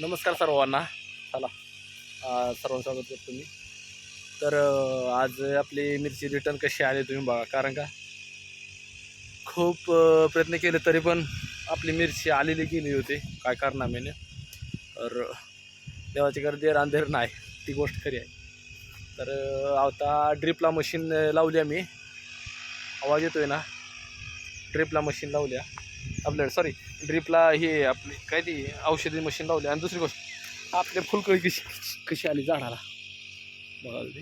नमस्कार सर्वांना. चला. सर्वांना सर्वांचं स्वागत करतो मी. तर आज आपली मिरची रिटर्न कशी आली तुम्ही बघा. कारण का? खूप प्रयत्न केले तरी पण आपली मिरची आलेली गेली होती. काय कारणामेने? तर देवाची गर्दी रांधेर नाही. ती गोष्ट खरी आहे. तर आता ड्रिपला मशीन लावली आम्ही. आवाज येतोय ना? ड्रिपला मशीन लावल्या आपल्याकडे सॉरी ड्रिपला हे आपली काय ती औषधी मशीन लावली. आणि दुसरी गोष्ट आपल्या फुलकळी कशी कशी आली झाडाला? बघा ते.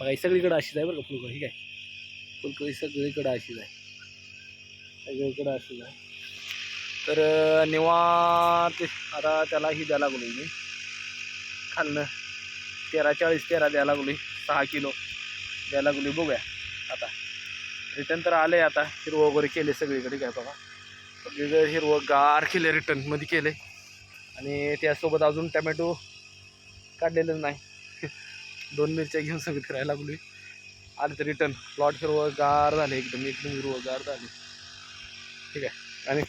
बघा सगळीकडं सगळीकडे अशीच आहे बरं का फुलकळी ठीक काय? फुलकळी सगळीकडे अशीच आहे. सगळीकडे अशीच आहे. तर निवांत आता त्याला ही द्यायला लागलो मी. खालनं तेरा चाळीस तेरा द्यायला लागली. सहा किलो द्यायला लागली. बघूया. रिटर्न तर आले आता. हिरवं वगैरे केले सगळीकडे काय बघा. सगळीकडे हिरवं गार केले रिटर्नमध्ये केले आणि त्यासोबत अजून टमॅटो काढलेलं नाही. दोन मिरच्या घेऊन सगळी फिरायला लागली आले तर रिटर्न प्लॉट हिरवं गार झाले एकदम एकदम हिरवं गार झाले ठीक आहे. आणि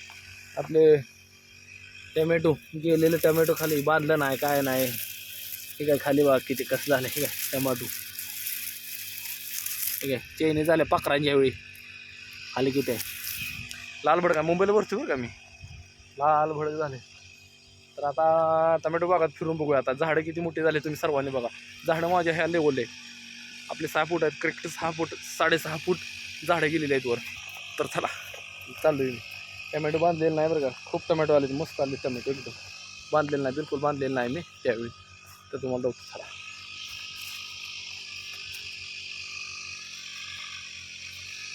आपले टमॅटो गेलेले टमॅटो खाली बांधलं नाही काय नाही. ठीक आहे खाली बघा किती कसं झालं ठीक आहे टमॅटो. ठीक आहे चेनी झाल्या पाखरांच्या वेळी. खाली किती आहे? लाल भडक मुंबईला भरतो बरं का मी? लाल भडक झाले. तर आता टमॅटो बागात फिरून बघूया. आता झाडं किती मोठी झाले तुम्ही सर्वांनी बघा. झाडं माझ्या ह्या लेवलले आपले सहा फूट आहेत. करेक्ट सहा फूट साडेसहा फूट झाडं गेलेली आहेत वर. तर चला चाललो मी. टमॅटो बांधलेलं नाही बरं का? खूप टमॅटो आले मस्त आले टमॅटो एकदम. बांधलेलं नाही बिलकुल बांधलेलं नाही मी त्यावेळी. तर तुम्हाला चला.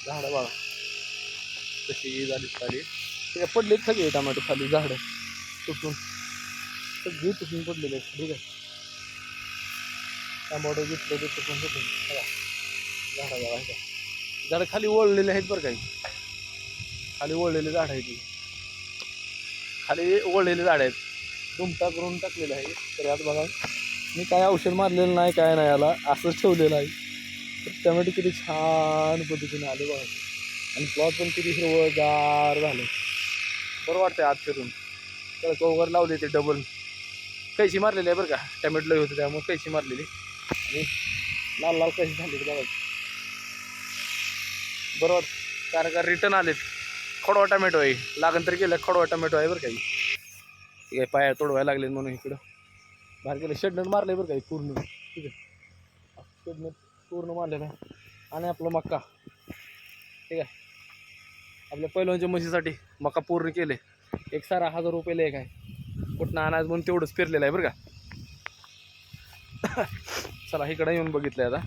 झाडं बघा. कशी झाली खाली ठीक पडले पडलेत सगळे टमाटो खाली झाडं तुटून. सगळी तुटून पडलेले आहेत ठीक आहे. टमाटो घेतलं ते तुटून तुटून. बघा झाडं बघा झाडं खाली ओढलेले आहेत बरं काही खाली ओढलेले झाडं आहेत खाली ओढलेले झाडं आहेत. दुमटा करून टाकलेलं आहे. तर यात बघा मी काय औषध मारलेलं नाही काय नाही याला. असंच ठेवलेलं आहे. टमॅटो किती छान पद्धतीने आले बघा. आणि प्लॉट पण किती हिरवगार झाले. बरं वाटतं आत फिरून. त्याला वगैरे लावले ते डबल कैशी मारलेली आहे बरं का? टमॅटो लई होते त्यामुळे कैशी मारलेली. आणि लाल लाल कैची झाली बघा. बरं वाटतं कारण का रिटर्न आलेत. खडवा टमॅटो आहे. लागण तरी केलं खडवा टमॅटो आहे बरं काही ठीक आहे पाया तोडवायला लागले म्हणून इकडं. बाहेर गेलं शेडनट मारलं आहे बरं काही पूर्ण. ठीक आहे. शेडनट पूर्ण मारलेलं आहे. आणि आपलं मक्का. ठीक आहे. आपल्या पहिल्यांच्या म्हशीसाठी मका पूर्ण केले. एक सारा हजार रुपये लेख आहे. कुठनं आणायचं म्हणून तेवढंच फिरलेलं आहे बरं का. चला इकडं येऊन बघितलं आता.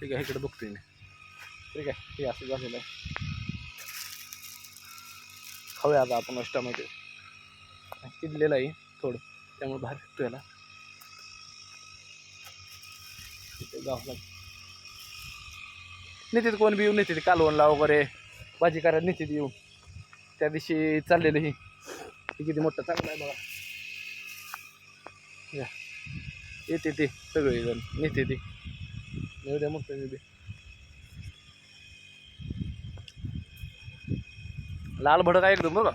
ठीक आहे इकडे बघतोय मी. ठीक आहे हे असं झालेलं आहे. खाऊया आता आपण अष्टामध्ये. किडलेलं आहे थोडं. त्यामुळे बाहेर फिरतो याला गावाला नेते कोण बी येऊन नेते कालवणला वगैरे भाजी करायला नेते येऊन. त्या दिवशी चाललेलं ही. हे किती मोठं चांगलं आहे बघा. या. येते ते सगळे जण नेते ते. येऊ द्या मोठं येऊ दे लाल भडक आहे एकदम बघा.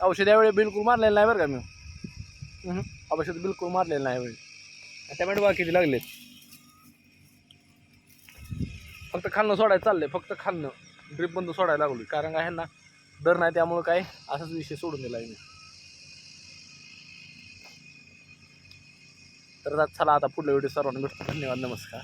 औषध यावेळी बिलकुल मारलेलं नाही बरं का मी. औषध बिलकुल मारलेलं नाही यावेळी. टमॅटो बघा किती लागलेत. फक्त खालनं सोडायला चाललंय फक्त खालनं. ड्रिप बंद सोडायला लागलोय. कारण काय ना दर नाही त्यामुळे काय असाच विषय सोडून दिला मी. तर चला आता पुढल्या व्हिडिओ सर्वांना भेटतो धन्यवाद नमस्कार.